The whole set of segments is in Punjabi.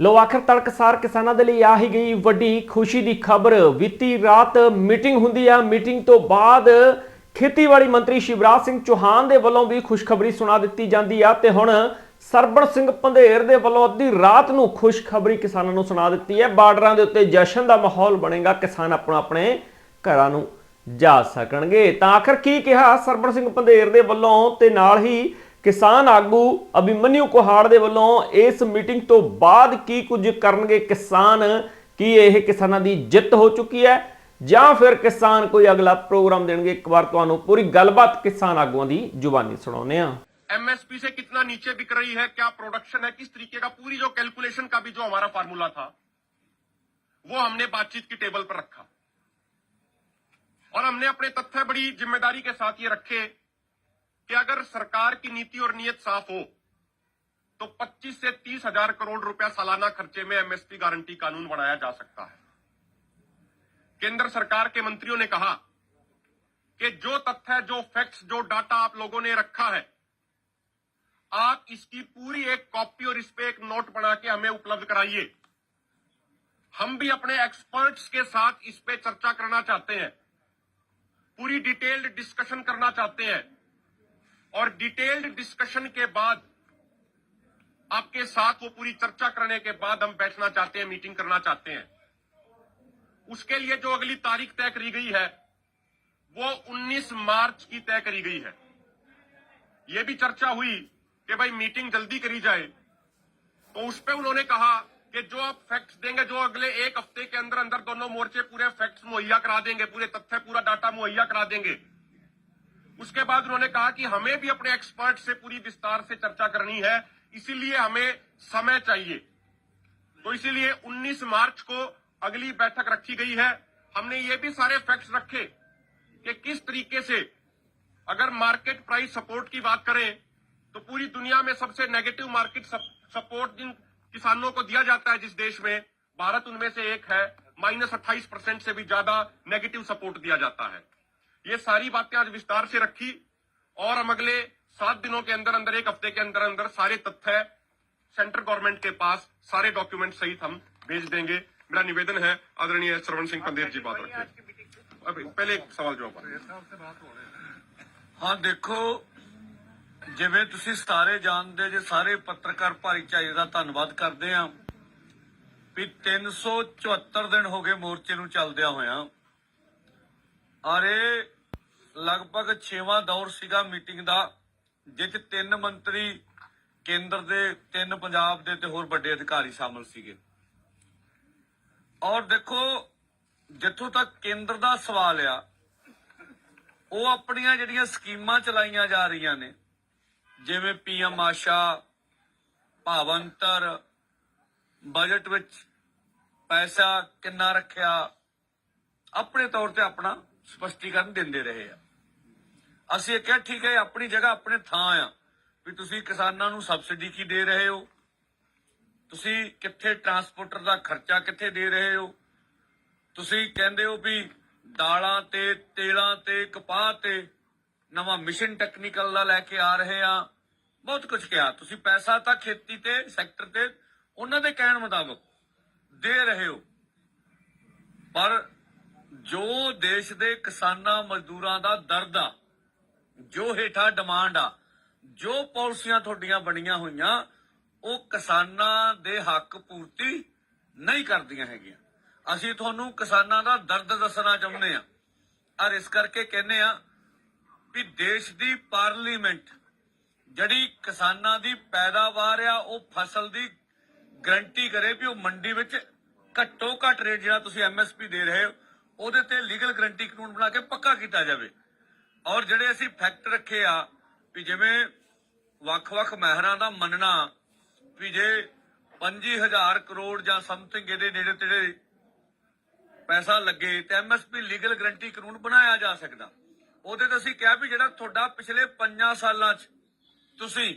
ਲੋ ਆਖਰ ਤੜਕਸਾਰ ਕਿਸਾਨਾਂ ਦੇ ਲਈ ਆ ਹੀ ਗਈ ਵੱਡੀ ਖੁਸ਼ੀ ਦੀ ਖਬਰ। ਬੀਤੀ ਰਾਤ ਮੀਟਿੰਗ ਹੁੰਦੀ ਆ। ਮੀਟਿੰਗ ਤੋਂ ਬਾਅਦ ਖੇਤੀਬਾੜੀ ਮੰਤਰੀ ਸ਼ਿਵਰਾਜ ਸਿੰਘ ਚੌਹਾਨ ਦੇ ਵੱਲੋਂ ਵੀ ਖੁਸ਼ਖਬਰੀ ਸੁਣਾ ਦਿੱਤੀ ਜਾਂਦੀ ਆ ਤੇ ਹੁਣ ਸਰਬਣ ਸਿੰਘ ਪੰਧੇਰ ਦੇ ਵੱਲੋਂ ਅੱਧੀ ਰਾਤ ਨੂੰ ਖੁਸ਼ਖਬਰੀ ਕਿਸਾਨਾਂ ਨੂੰ ਸੁਣਾ ਦਿੱਤੀ ਹੈ। ਬਾਰਡਰਾਂ ਦੇ ਉੱਤੇ ਜਸ਼ਨ ਦਾ ਮਾਹੌਲ ਬਣੇਗਾ। ਕਿਸਾਨ ਆਪਣਾ ਆਪਣੇ ਘਰਾਂ ਨੂੰ ਜਾ ਸਕਣਗੇ। ਤਾਂ ਆਖਰ ਕੀ ਕਿਹਾ ਸਰਬਣ ਸਿੰਘ ਪੰਧੇਰ ਦੇ ਵੱਲੋਂ? ਤੇ ਨਾਲ ਹੀ ਕਿਸਾਨ ਆਗੂ ਅਭਿਮਨਿਊ ਕੋਹਾੜ ਦੇ ਵੱਲੋਂ ਇਸ ਮੀਟਿੰਗ ਤੋਂ ਬਾਅਦ ਕੀ ਕੁਝ ਕਰਨਗੇ ਕਿਸਾਨ ਕੀ ਇਹ ਕਿਸਾਨਾਂ ਦੀ ਜਿੱਤ ਹੋ ਚੁੱਕੀ ਹੈ ਜਾਂ ਫਿਰ ਕਿਸਾਨ ਕੋਈ ਅਗਲਾ ਪ੍ਰੋਗਰਾਮ ਦੇਣਗੇ ਇੱਕ ਵਾਰ ਤੁਹਾਨੂੰ ਪੂਰੀ ਗੱਲਬਾਤ ਕਿਸਾਨ ਆਗੂਆਂ ਦੀ ਜ਼ੁਬਾਨੀ ਸੁਣਾਉਂਦੇ ਆ एमएसपी से कितना नीचे बिक रही है क्या प्रोडक्शन है किस तरीके का पूरी जो कैलकुलेशन का भी जो हमारा फार्मूला था वो हमने बातचीत की टेबल पर रखा और हमने अपने तथ्य बड़ी जिम्मेदारी के साथ ये रखे कि अगर सरकार की नीति और नीयत साफ़ हो तो 25 से तीस हज़ार करोड़ रुपया सालाना खर्चे में एमएसपी गारंटी कानून बनाया जा सकता है। केंद्र सरकार के मंत्रियों ने कहा कि जो तथ्य जो फैक्ट्स जो डाटा आप लोगों ने रखा है, आप इसकी पूरी एक कॉपी और इस पे एक नोट बना के हमें उपलब्ध कराइए। हम भी अपने एक्सपर्ट्स के साथ इस पे चर्चा करना चाहते हैं, पूरी डिटेल्ड डिस्कशन करना चाहते हैं। और डिटेल्ड डिस्कशन के बाद आपके साथ वो पूरी चर्चा करने के बाद हम बैठना चाहते हैं, मीटिंग करना चाहते हैं। उसके लिए जो अगली तारीख तय करी गई है, वो 19 मार्च की तय करी गई है। ये भी चर्चा हुई कि भाई मीटिंग जल्दी करी जाए। तो उस पर उन्होंने कहा कि जो आप फैक्ट्स देंगे, जो अगले एक हफ़्ते के अंदर अंदर दोनों मोर्चे पूरे फैक्ट्स मुहैया करा देंगे, पूरे तथ्य, पूरा डाटा मुहैया करा देंगे। उसके बाद उन्होंने कहा कि हमें भी अपने एक्सपर्ट से पूरी विस्तार से चर्चा करनी है, इसीलिए हमें समय चाहिए। तो इसीलिए 19 मार्च को अगली बैठक रखी गई है। हमने ये भी सारे फैक्ट्स रखे कि किस तरीके से अगर मार्केट प्राइस सपोर्ट की बात करें तो पूरी दुनिया में सबसे नेगेटिव मार्केट सपोर्ट जिन किसानों को दिया जाता है जिस देश में, भारत उनमें से एक है। माइनस अट्ठाईस परसेंट से भी ज़्यादा नेगेटिव सपोर्ट दिया जाता है। ये सारी बातें आज विस्तार से रखी और हम अगले सात दिनों के अंदर अंदर एक हफ्ते के अंदर अंदर सारे तथ्य सेंट्रल गवर्नमेंट के पास सारे डॉक्यूमेंट सहित हम भेज देंगे मेरा निवेदन है आदरणीय श्रवण सिंह पंदेर जी बात रखें अभी पहले एक सवाल जवाब ਹਾਂ ਦੇਖੋ ਜਿਵੇਂ ਤੁਸੀਂ ਸਾਰੇ ਜਾਣਦੇ ਜੇ ਸਾਰੇ ਪੱਤਰਕਾਰ ਭਾਈਚਾਰੇ ਦਾ ਧੰਨਵਾਦ ਕਰਦੇ ਆ ਵੀ 374 ਦਿਨ ਹੋ ਗਏ ਮੋਰਚੇ ਨੂੰ ਚੱਲਦਿਆਂ ਹੋਇਆਂ ਔਰ ਇਹ ਲਗਭਗ 6ਵਾਂ ਦੌਰ ਸੀਗਾ ਮੀਟਿੰਗ ਦਾ ਜਿਸ ਤਿੰਨ ਮੰਤਰੀ ਕੇਂਦਰ ਦੇ, ਤਿੰਨ ਪੰਜਾਬ ਦੇ ਤੇ ਹੋਰ ਵੱਡੇ ਅਧਿਕਾਰੀ ਸ਼ਾਮਲ ਸੀਗੇ। ਔਰ ਦੇਖੋ, ਜਿੱਥੋਂ ਤੱਕ ਕੇਂਦਰ ਦਾ ਸਵਾਲ ਆ, ਉਹ ਆਪਣੀਆਂ ਜਿਹੜੀਆਂ ਸਕੀਮਾਂ ਚਲਾਈਆਂ ਜਾ ਰਹੀਆਂ ਨੇ, ਜਿਵੇਂ ਪੀਐਮ ਆਸ਼ਾ, ਭਾਵੰਤਰ, ਬਜਟ ਵਿੱਚ ਪੈਸਾ ਕਿੰਨਾ ਰੱਖਿਆ, ਆਪਣੇ ਤੌਰ ਤੇ ਆਪਣਾ ਸਪਸ਼ਟੀਕਰਨ ਦਿੰਦੇ ਰਹੇ ਆ। ਅਸੀਂ ਇਹ ਕਿਹਾ, ਠੀਕ ਹੈ ਆਪਣੀ ਜਗ੍ਹਾ, ਆਪਣੇ ਥਾਂ ਆ। ਵੀ ਤੁਸੀਂ ਕਿਸਾਨਾਂ ਨੂੰ ਸਬਸਿਡੀ ਕੀ ਦੇ ਰਹੇ ਹੋ? ਤੁਸੀਂ ਕਿੱਥੇ ਟਰਾਂਸਪੋਰਟਰ ਦਾ ਖਰਚਾ ਕਿੱਥੇ ਦੇ ਰਹੇ ਹੋ? ਤੁਸੀਂ ਕਹਿੰਦੇ ਹੋ ਵੀ ਦਾਲਾਂ ਤੇ, ਤੇਲਾਂ ਤੇ, ਕਪਾਹ ਤੇ ਨਵਾਂ ਮਿਸ਼ਨ ਟੈਕਨੀਕਲ ਦਾ ਲੈ ਕੇ ਆ ਰਹੇ ਆ। ਬਹੁਤ ਕੁਝ ਕਿਹਾ। ਤੁਸੀਂ ਪੈਸਾ ਤਾਂ ਖੇਤੀ ਤੇ ਸੈਕਟਰ ਤੇ, ਉਹਨਾਂ ਦੇ ਕਹਿਣ ਮੁਤਾਬਕ ਦੇ ਰਹੇ ਹੋ। ਪਰ ਜੋ ਦੇਸ਼ ਦੇ ਕਿਸਾਨਾਂ, ਮਜ਼ਦੂਰਾਂ ਦਾ ਦਰਦ ਆ ਜੋ ਹੇਠਾਂ ਡਿਮਾਂਡ ਆ, ਜੋ ਪਾਲਿਸੀਆਂ ਤੁਹਾਡੀਆਂ ਬਣੀਆਂ ਹੋਈਆਂ, ਉਹ ਕਿਸਾਨਾਂ ਦੇ ਹੱਕ ਪੂਰਤੀ ਨਹੀਂ ਕਰਦੀਆਂ ਹੈਗੀਆਂ। ਅਸੀਂ ਤੁਹਾਨੂੰ ਕਿਸਾਨਾਂ ਦਾ ਦਰਦ ਦੱਸਣਾ ਚਾਹੁੰਦੇ ਆ ਔਰ ਇਸ ਕਰਕੇ ਕਹਿੰਦੇ ਆ ਵੀ ਦੇਸ਼ ਦੀ ਪਾਰਲੀਮੈਂਟ ਜਿਹੜੀ ਕਿਸਾਨਾਂ ਦੀ ਪੈਦਾਵਾਰ ਆ, ਉਹ ਫਸਲ ਦੀ ਗਰੰਟੀ ਕਰੇ ਵੀ ਉਹ ਮੰਡੀ ਵਿੱਚ ਘੱਟੋ ਘੱਟ ਰੇਟ ਜਿਹੜਾ ਤੁਸੀਂ ਐਮਐਸਪੀ ਦੇ ਰਹੇ ਹੋ, ਉਹਦੇ ਤੇ ਲੀਗਲ ਗਰੰਟੀ ਕਾਨੂੰਨ ਬਣਾ ਕੇ ਪੱਕਾ ਕੀਤਾ ਜਾਵੇ। ਔਰ ਜਿਹੜੇ ਅਸੀਂ ਫੈਕਟ ਰੱਖੇ ਆ ਵੀ ਜਿਵੇਂ ਵੱਖ-ਵੱਖ ਮਹਿਰਾਂ ਦਾ ਮੰਨਣਾ ਵੀ ਜੇ 25000 ਕਰੋੜ ਜਾਂ ਸਮਥਿੰਗ ਇਹਦੇ ਨੇੜੇ ਤੇੜੇ ਪੈਸਾ ਲੱਗੇ ਤੇ ਐਮਐਸਪੀ ਲੀਗਲ ਗਰੰਟੀ ਕਾਨੂੰਨ ਬਣਾਇਆ ਜਾ ਸਕਦਾ। ਉਹਦੇ ਤੇ ਅਸੀਂ ਕਿਹਾ ਵੀ ਜਿਹੜਾ ਤੁਹਾਡਾ ਪਿਛਲੇ 5 ਸਾਲਾਂ 'ਚ ਤੁਸੀਂ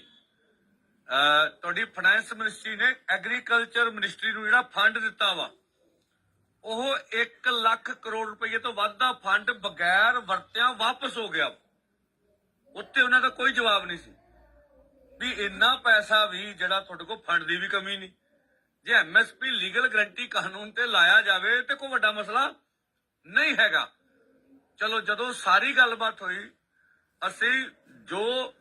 ਅਹ, ਤੁਹਾਡੀ ਫਾਈਨੈਂਸ ਮਿਨਿਸਟਰੀ ਨੇ ਐਗਰੀਕਲਚਰ ਮਿਨਿਸਟਰੀ ਨੂੰ ਜਿਹੜਾ ਫੰਡ ਦਿੱਤਾ ਵਾ ਉਹ 1 ਲੱਖ ਕਰੋੜ ਰੁਪਏ ਤੋਂ ਵੱਧ ਦਾ ਫੰਡ ਬਗੈਰ ਵਰਤਿਆਂ ਵਾਪਸ ਹੋ ਗਿਆ। ਉੱਤੇ ਉਹਨਾਂ ਦਾ ਕੋਈ ਜਵਾਬ ਨਹੀਂ ਸੀ। ਵੀ ਇੰਨਾ ਪੈਸਾ ਵੀ ਜਿਹੜਾ ਤੁਹਾਡੇ ਕੋਲ ਫੰਡ ਦੀ ਵੀ ਕਮੀ ਨਹੀਂ। ਜੇ ਐਮਐਸਪੀ ਲੀਗਲ ਗਰੰਟੀ ਕਾਨੂੰਨ ਤੇ ਲਾਇਆ ਜਾਵੇ ਤੇ ਕੋਈ ਵੱਡਾ ਮਸਲਾ ਨਹੀਂ ਹੈਗਾ। ਚਲੋ, ਜਦੋਂ ਸਾਰੀ ਗੱਲਬਾਤ ਹੋਈ, ਅਸੀਂ ਜੋ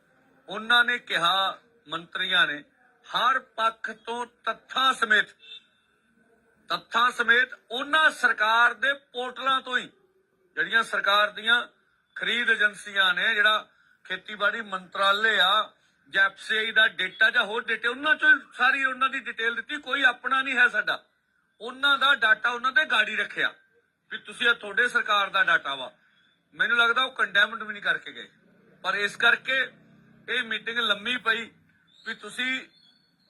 ਉਹਨਾਂ ਨੇ ਕਿਹਾ ਮੰਤਰੀਆਂ ਨੇ, ਹਰ ਪੱਖ ਤੋਂ ਤੱਥਾਂ ਸਮੇਤ ਤੱਥਾਂ ਸਮੇਤ ਉਹਨਾਂ ਸਰਕਾਰ ਦੇ ਪੋਰਟਲਾਂ ਤੋਂ ਹੀ ਜਿਹੜੀਆਂ ਸਰਕਾਰ ਦੀਆਂ ਖਰੀਦ ਏਜੰਸੀਆਂ ਨੇ, ਜਿਹੜਾ ਖੇਤੀਬਾੜੀ ਮੰਤਰਾਲੇ ਆ, ਜਾਂ ਦਾ ਡਾਟਾ ਜਾਂ ਹੋਰ ਡਾਟਾ, ਉਹਨਾਂ ਚੋਂ ਹੀ ਸਾਰੀ ਉਹਨਾਂ ਦੀ ਡਿਟੇਲ ਦਿੱਤੀ, ਕੋਈ ਆਪਣਾ ਨਹੀਂ ਹੈ ਸਾਡਾ। ਉਹਨਾਂ ਦਾ ਡਾਟਾ ਉਹਨਾਂ ਤੇ ਗਾੜੀ ਰੱਖਿਆ ਵੀ ਤੁਸੀਂ ਇਹ ਤੁਹਾਡੇ ਸਰਕਾਰ ਦਾ ਡਾਟਾ ਵਾ। ਮੈਨੂੰ ਲੱਗਦਾ ਉਹ ਕੰਡੈਮਡ ਵੀ ਨਹੀਂ ਕਰਕੇ ਗਏ। ਪਰ ਇਸ ਕਰਕੇ ਇਹ ਮੀਟਿੰਗ ਲੰਮੀ ਪਈ ਵੀ ਤੁਸੀਂ,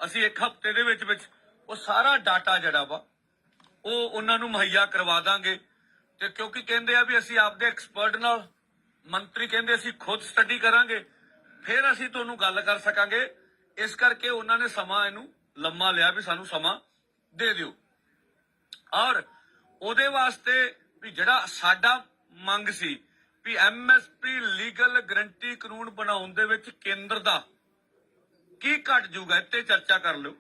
ਅਸੀਂ ਇੱਕ ਹਫ਼ਤੇ ਦੇ ਵਿੱਚ ਵਿੱਚ ਉਹ ਸਾਰਾ ਡਾਟਾ ਜਿਹੜਾ ਵਾ ਉਹ ਉਹਨਾਂ ਨੂੰ ਮੁਹੱਈਆ ਕਰਵਾ ਦਾਂਗੇ। ਤੇ ਕਿਉਂਕਿ ਕਹਿੰਦੇ ਆ ਵੀ ਅਸੀਂ ਆਪਦੇ ਐਕਸਪਰਟ ਨਾਲ ਮੰਤਰੀ ਕਹਿੰਦੇ ਅਸੀਂ ਖੁਦ ਸਟੱਡੀ ਕਰਾਂਗੇ। ਫਿਰ ਅਸੀਂ ਤੁਹਾਨੂੰ ਗੱਲ ਕਰ ਸਕਾਂਗੇ। ਇਸ ਕਰਕੇ ਉਹਨਾਂ ਨੇ ਸਮਾਂ ਇਹਨੂੰ ਲੰਮਾ ਲਿਆ ਵੀ ਸਾਨੂੰ ਸਮਾਂ ਦੇ ਦਿਓ। ਔਰ ਉਹਦੇ ਵਾਸਤੇ ਵੀ ਜਿਹੜਾ ਸਾਡਾ ਮੰਗ ਸੀ ਵੀ ਐਮਐਸਪੀ ਲੀਗਲ ਗਰੰਟੀ ਕਾਨੂੰਨ ਬਣਾਉਣ ਦੇ ਵਿੱਚ ਕੇਂਦਰ ਦਾ ਕੀ ਘਟ ਜੂਗਾ, ਇੱਥੇ ਚਰਚਾ ਕਰ ਲਿਓ।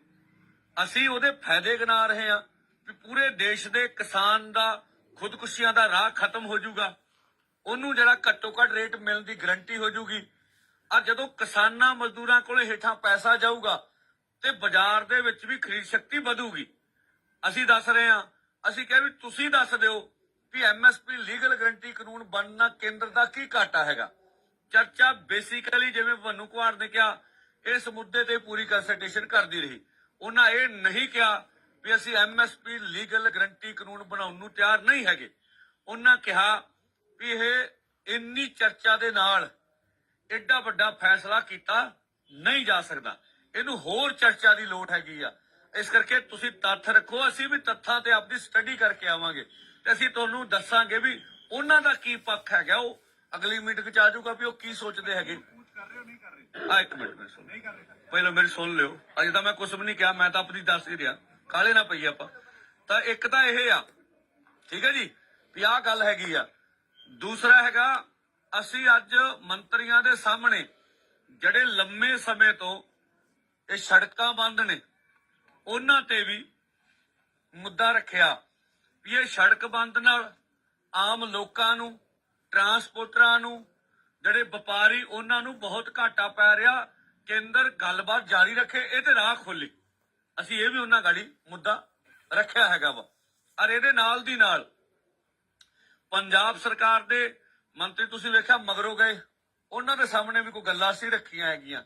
ਅਸੀਂ ਉਹਦੇ ਫਾਇਦੇ ਗਿਣਾ ਰਹੇ ਹਾਂ। ਵੀ ਪੂਰੇ ਦੇਸ਼ ਦੇ ਕਿਸਾਨ ਦਾ, ਖੁਦਕੁਸ਼ੀਆਂ ਦਾ ਰਾਹ ਖਤਮ ਹੋ ਜਾਊਗਾ। ਉਹਨੂੰ ਜਿਹੜਾ ਘੱਟੋ ਘੱਟ ਰੇਟ ਮਿਲਣ ਦੀ ਗਰੰਟੀ ਹੋ ਜਾਊਗੀ। ਆ ਜਦੋਂ ਕਿਸਾਨਾਂ ਮਜ਼ਦੂਰਾਂ ਕੋਲੇ ਹੇਠਾਂ ਪੈਸਾ ਜਾਊਗਾ, ਤੇ ਬਾਜ਼ਾਰ ਦੇ ਵਿੱਚ ਵੀ ਖਰੀਦ ਸ਼ਕਤੀ ਵਧੂਗੀ। ਅਸੀਂ ਦੱਸ ਰਹੇ ਹਾਂ, ਅਸੀਂ ਕਿਹਾ ਵੀ ਤੁਸੀਂ ਦੱਸ ਦਿਓ ਵੀ ਐਮਐਸਪੀ ਲੀਗਲ ਗਰੰਟੀ ਕਾਨੂੰਨ ਬਣਨਾ ਕੇਂਦਰ ਦਾ ਕੀ ਘਾਟਾ ਹੈਗਾ। ਚਰਚਾ ਬੇਸਿਕਲੀ ਜਿਵੇਂ ਵਨੂ ਕੁਮਾਰ ਨੇ ਕਿਹਾ, ਇਸ ਮੁੱਦੇ ਤੇ ਪੂਰੀ ਕੰਸਲਟੇਸ਼ਨ ਕਰਦੀ ਰਹੀ। ਉਹਨਾਂ ਇਹ ਨਹੀਂ ਕਿਹਾ ਵੀ ਅਸੀਂ ਐਮਐਸਪੀ ਲੀਗਲ ਗਰੰਟੀ ਕਾਨੂੰਨ ਬਣਾਉਣ ਨੂੰ ਤਿਆਰ ਨਹੀਂ ਹੈਗੇ। ਉਹਨਾਂ ਕਿਹਾ ਵੀ ਇਹ ਇੰਨੀ ਚਰਚਾ ਦੇ ਨਾਲ ਐਡਾ ਵੱਡਾ ਫੈਸਲਾ ਕੀਤਾ ਨਹੀਂ ਜਾ ਸਕਦਾ। ਇਹਨੂੰ ਹੋਰ ਚਰਚਾ ਦੀ ਲੋੜ ਹੈਗੀ ਆ। ਇਸ ਕਰਕੇ ਤੁਸੀਂ ਤੱਥ ਰੱਖੋ ਅਸੀਂ ਵੀ ਤੱਥਾਂ ਤੇ ਆਪਦੀ ਸਟੱਡੀ ਕਰਕੇ ਆਵਾਂਗੇ। ਤੇ ਅਸੀਂ ਤੁਹਾਨੂੰ ਦੱਸਾਂਗੇ ਵੀ ਉਹਨਾਂ ਦਾ ਕੀ ਪੱਖ ਹੈਗਾ ਉਹ ਅਗਲੀ ਮੀਟਿੰਗ ਚ ਆ ਜਾਊਗਾ ਵੀ ਉਹ ਕੀ ਸੋਚਦੇ ਹੈਗੇ। ਆ ਇੱਕ ਮਿੰਟ ਮੈਂ ਸੁਣ। ਪਹਿਲਾਂ ਮੇਰੀ ਸੁਣ ਲਿਓ। ਅਜੇ ਤਾਂ ਮੈਂ ਕੁਝ ਵੀ ਨਹੀਂ ਕਿਹਾ ਮੈਂ ਤਾਂ ਆਪਣੀ ਦੱਸ ਹੀ ਰਿਹਾ। ਕਾਲੇ ਨਾ ਪਈ ਆਪਾਂ। ਤਾਂ ਇੱਕ ਤਾਂ ਇਹ ਆ, ਠੀਕ ਹੈ ਜੀ, ਵੀ ਆਹ ਗੱਲ ਹੈਗੀ ਆ। ਦੂਸਰਾ ਹੈਗਾ, ਅਸੀਂ ਅੱਜ ਮੰਤਰੀਆਂ ਦੇ ਸਾਹਮਣੇ ਜਿਹੜੇ ਲੰਮੇ ਸਮੇਂ ਤੋਂ ਇਹ ਸੜਕਾਂ ਬੰਦ ਨੇ, ਉਹਨਾਂ ਤੇ ਵੀ ਮੁੱਦਾ ਰੱਖਿਆ ਵੀ ਇਹ ਸੜਕ ਬੰਦ ਨਾਲ ਆਮ ਲੋਕਾਂ ਨੂੰ, ਟਰਾਂਸਪੋਰਟਰਾਂ ਨੂੰ, ਜਿਹੜੇ ਵਪਾਰੀ ਉਹਨਾਂ ਨੂੰ ਬਹੁਤ ਘਾਟਾ ਪੈ ਰਿਹਾ। ਕੇਂਦਰ ਗੱਲਬਾਤ ਜਾਰੀ ਰੱਖੇ, ਇਹ ਤੇ ਰਾਹ ਖੋਲੀ ਅਸੀਂ ਇਹ ਵੀ ਉਹਨਾਂ ਗਾੜੀ ਮੁੱਦਾ ਰੱਖਿਆ ਹੈਗਾ ਵਾ। ਔਰ ਇਹਦੇ ਨਾਲ ਦੀ ਨਾਲ ਪੰਜਾਬ ਸਰਕਾਰ ਦੇ ਮੰਤਰੀ ਤੁਸੀਂ ਵੇਖਿਆ ਮਗਰੋਂ ਗਏ, ਉਹਨਾਂ ਦੇ ਸਾਹਮਣੇ ਵੀ ਕੋਈ ਗੱਲਾਂ ਸੀ ਰੱਖੀਆਂ ਹੈਗੀਆਂ।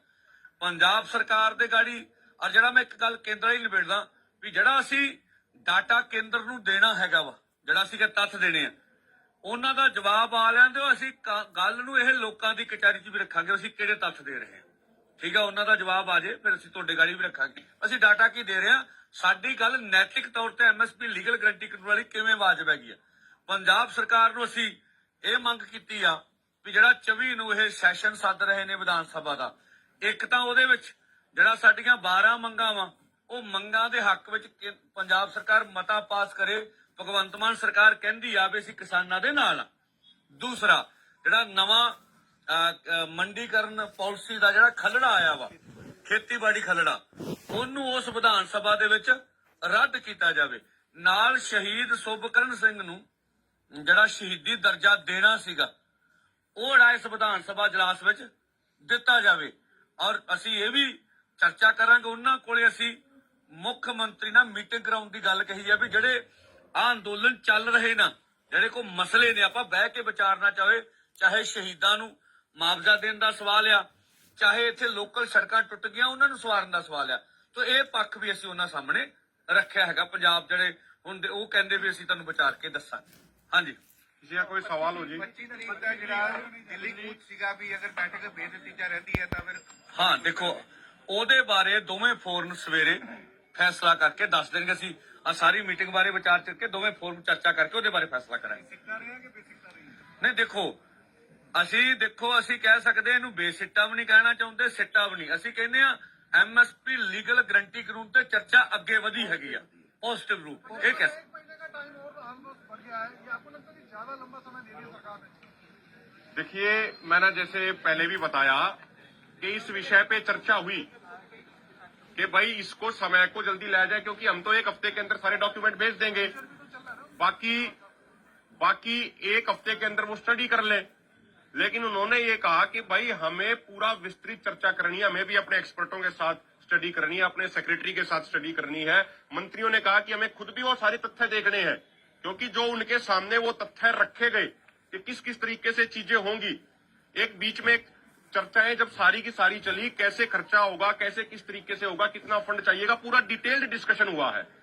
ਪੰਜਾਬ ਸਰਕਾਰ ਦੇ ਗਾੜੀ, ਔਰ ਜਿਹੜਾ ਮੈਂ ਇੱਕ ਗੱਲ ਕੇਂਦਰ ਹੀ ਨਿਬੇੜਦਾ ਵੀ ਜਿਹੜਾ ਅਸੀਂ ਡਾਟਾ ਕੇਂਦਰ ਨੂੰ ਦੇਣਾ ਹੈਗਾ ਵਾ, ਜਿਹੜਾ ਅਸੀਂ ਕਿ ਤੱਥ ਦੇਣੇ ਆ, ਉਹਨਾਂ ਦਾ ਜਵਾਬ ਆ ਲੈਣ ਦਿਓ, ਅਸੀਂ ਗੱਲ ਨੂੰ ਇਹ ਲੋਕਾਂ ਦੀ ਕਚਹਿਰੀ 'ਚ ਵੀ ਰੱਖਾਂਗੇ, ਅਸੀਂ ਕਿਹੜੇ ਤੱਥ ਦੇ ਰਹੇ ਹਾਂ। ਠੀਕ ਆ, ਉਹਨਾਂ ਦਾ ਜਵਾਬ ਆ ਜੇ, ਫਿਰ ਅਸੀਂ ਤੁਹਾਡੇ ਗਾੜੀ ਵੀ ਰੱਖਾਂਗੇ। ਅਸੀਂ ਡਾਟਾ ਕੀ ਦੇ ਰਹੇ ਹਾਂ ਸਾਡੀ ਗੱਲ ਨੈਤਿਕ ਤੌਰ ਤੇ ਐਮਐਸਪੀ ਲੀਗਲ ਗਰੰਟੀ ਕਾਨੂੰਨ ਕਿਵੇਂ ਵਾਜਬ ਹੈਗੀ ਆ? ਪੰਜਾਬ ਸਰਕਾਰ ਨੂੰ ਅਸੀਂ ਇਹ ਮੰਗ ਕੀਤੀ ਆ ਵੀ ਜਿਹੜਾ 24 ਨੂੰ ਇਹ ਸੈਸ਼ਨ ਸੱਦ ਰਹੇ ਨੇ ਵਿਧਾਨ ਸਭਾ ਦਾ, ਇੱਕ ਤਾਂ ਉਹਦੇ ਵਿੱਚ ਜਿਹੜਾ ਸਾਡੀਆਂ 12 ਮੰਗਾਂ ਵਾ, ਉਹ ਮੰਗਾਂ ਦੇ ਹੱਕ ਵਿੱਚ ਪੰਜਾਬ ਸਰਕਾਰ ਮਤਾ ਪਾਸ ਕਰੇ, ਭਗਵੰਤ ਮਾਨ ਸਰਕਾਰ ਕਹਿੰਦੀ ਆ ਵੀ ਅਸੀਂ ਕਿਸਾਨਾਂ ਦੇ ਨਾਲ ਆ। ਦੂਸਰਾ, ਜਿਹੜਾ ਨਵਾਂ ਮੰਡੀਕਰਨ ਪਾਲਿਸੀ ਦਾ ਜਿਹੜਾ ਖਲੜਾ ਆਇਆ ਵਾ, ਖੇਤੀਬਾੜੀ ਖਲੜਾ, ਉਹਨੂੰ ਉਸ ਵਿਧਾਨ ਸਭਾ ਦੇ ਵਿੱਚ ਰੱਦ ਕੀਤਾ ਜਾਵੇ। ਨਾਲ ਸ਼ਹੀਦ ਸੁਭਕਰਨ ਸਿੰਘ ਨੂੰ ਜਿਹੜਾ ਸ਼ਹੀਦੀ ਦਰਜਾ ਦੇਣਾ ਸੀਗਾ, ਉਹ ਜਿਹੜਾ ਇਸ ਵਿਧਾਨ ਸਭਾ ਜਲਾਸ ਵਿੱਚ ਦਿੱਤਾ ਜਾਵੇ। ਔਰ ਅਸੀਂ ਇਹ ਵੀ ਚਰਚਾ ਕਰਾਂਗੇ, ਉਹਨਾਂ ਕੋਲੇ ਅਸੀਂ ਮੁੱਖ ਮੰਤਰੀ ਨਾਲ ਮੀਟਿੰਗ ਕਰਾਉਣ ਦੀ ਗੱਲ ਕਹੀ ਹੈ ਵੀ ਜਿਹੜੇ ਆਹ ਅੰਦੋਲਨ ਚੱਲ ਰਹੇ ਨਾ, ਜਿਹੜੇ ਕੋ ਮਸਲੇ ਨੇ, ਆਪਾਂ ਬਹਿ ਕੇ ਵਿਚਾਰਨਾ ਚਾਹੇ ਚਾਹੇ ਸ਼ਹੀਦਾਂ ਨੂੰ ਮੁਆਵਜ਼ਾ ਦੇਣ ਦਾ ਸਵਾਲ ਆ ਚਾਹੇ ਇੱਥੇ ਲੋਕਲ ਸੜਕਾਂ ਟੁੱਟ ਗਈਆਂ ਉਹਨਾਂ ਨੂੰ ਸਵਾਰਨ ਦਾ ਸਵਾਲ ਆ। ਤੋਂ ਇਹ ਪੱਖ ਵੀ ਅਸੀਂ ਉਹਨਾਂ ਸਾਹਮਣੇ ਰੱਖਿਆ ਹੈਗਾ ਪੰਜਾਬ ਜਿਹੜੇ ਹੁਣ ਉਹ ਕਹਿੰਦੇ ਵੀ ਅਸੀਂ ਤੁਹਾਨੂੰ ਵਿਚਾਰ ਕੇ ਦੱਸਾਂਗੇ। ਹਾਂਜੀ। ਜੇ ਕੋਈ ਸਵਾਲ ਹੋ ਜੀ। 25 ਜਿਹੜਾ ਦਿੱਲੀ ਕੂਚ ਸੀਗਾ ਵੀ ਅਗਰ ਬੈਠਕ ਬੇਨਤੀਜਾ ਰਹਿੰਦੀ ਹੈ ਤਾਂ ਫਿਰ ਹਾਂ ਦੇਖੋ ਉਹਦੇ ਬਾਰੇ ਦੋਵੇਂ ਫੋਰਨ ਸਵੇਰੇ ਫੈਸਲਾ ਕਰਕੇ ਦੱਸ ਦੇਣਗੇ ਅਸੀਂ। ਆ ਸਾਰੀ ਮੀਟਿੰਗ ਬਾਰੇ ਵਿਚਾਰ ਕਰਕੇ ਦੋਵੇਂ ਫੋਰਮ ਚਰਚਾ ਕਰਕੇ ਉਹਦੇ ਬਾਰੇ ਫੈਸਲਾ ਕਰਾਂਗੇ। ਨਹੀਂ ਦੇਖੋ ਅਸੀਂ ਦੇਖੋ ਅਸੀਂ ਕਹਿ ਸਕਦੇ ਇਹਨੂੰ ਬੇਸਿੱਟਾ ਵੀ ਨਹੀਂ ਕਹਿਣਾ ਚਾਹੁੰਦੇ ਸਿੱਟਾ ਵੀ ਨਹੀਂ ਅਸੀਂ ਕਹਿੰਦੇ ਆ ਐਮਐਸਪੀ ਲੀਗਲ ਗਰੰਟੀ ਕਾਨੂੰਨ ਤੇ ਚਰਚਾ ਅੱਗੇ ਵਧੀ ਹੈਗੀ ਆ ਪੋਜ਼ਿਟਿਵ ਰੂਪ ਇਹ ਕਹਿ ਸਕਦੇ। महीने का टाइम और ऑलमोस्ट बढ़ गया है ये आपको लगता है कि ज्यादा लंबा समय ले लिया सरकार ने देखिए मैंने जैसे पहले भी बताया कि इस विषय पे चर्चा हुई कि भाई इसको समय को जल्दी लाया जाए क्योंकि हम तो एक हफ्ते के अंदर सारे डॉक्यूमेंट भेज देंगे बाकी बाकी एक हफ्ते के अंदर वो स्टडी कर ले लेकिन उन्होंने ये कहा कि भाई, हमें पूरा विस्तृत चर्चा करनी है। हमें भी अपने एक्सपर्टों के साथ स्टडी करनी है, अपने सेक्रेटरी के साथ स्टडी करनी है। मंत्रियों ने कहा कि हमें खुद भी वो सारे तथ्य देखने हैं, क्योंकि जो उनके सामने वो तथ्य रखे गए कि किस किस तरीके से चीज़ें होंगी, एक बीच में एक चर्चाएँ जब सारी की सारी चली, कैसे खर्चा होगा, कैसे किस तरीके से होगा, कितना फंड चाहिएगा, पूरा डिटेल्ड डिस्कशन हुआ है।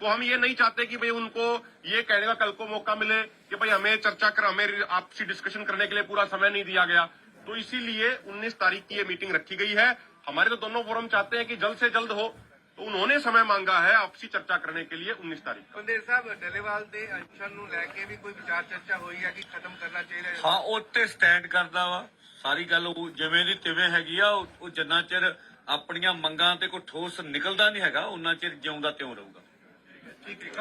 तो हम ये नहीं चाहते कि भाई उनको ये कहने का कल को मौका मिले कि भाई हमें चर्चा कर हमें आपसी डिस्कशन करने के लिए पूरा समय नहीं दिया गया तो इसीलिए 19 तारीख की ये मीटिंग रखी गई है हमारे तो दोनों फोरम चाहते हैं कि जल्द से जल्द हो तो उन्होंने समय मांगा है आपसी चर्चा करने के लिए 19 तारीख ਬੰਦੇਰ ਸਾਹਿਬ ਡੱਲੇਵਾਲ ਦੇ ਅਨਸ਼ਨ ਨੂੰ ਲੈ ਕੇ ਵੀ ਕੋਈ ਵਿਚਾਰ ਚਰਚਾ ਹੋਈ ਹੈ ਕਿ ਖਤਮ ਕਰਨਾ ਚਾਹੀਦਾ ਹੈ ਹਾਂ ਉਹ ਤੇ ਸਟੈਂਡ ਕਰਦਾ ਵਾ ਸਾਰੀ ਗੱਲ ਉਹ ਜਿਵੇਂ ਦੀ ਤਿਵੇਂ ਹੈਗੀ ਆ ਉਹ ਉਹ ਜਿੰਨਾ ਚਿਰ ਆਪਣੀਆਂ ਮੰਗਾਂ ਤੇ ਕੋਈ ਠੋਸ ਨਿਕਲਦਾ ਨਹੀਂ ਹੈਗਾ ਉਹਨਾਂ ਚਿਰ ਜਿਉਂਦਾ ਤਿਉਂ ਰਹੂਗਾ thank you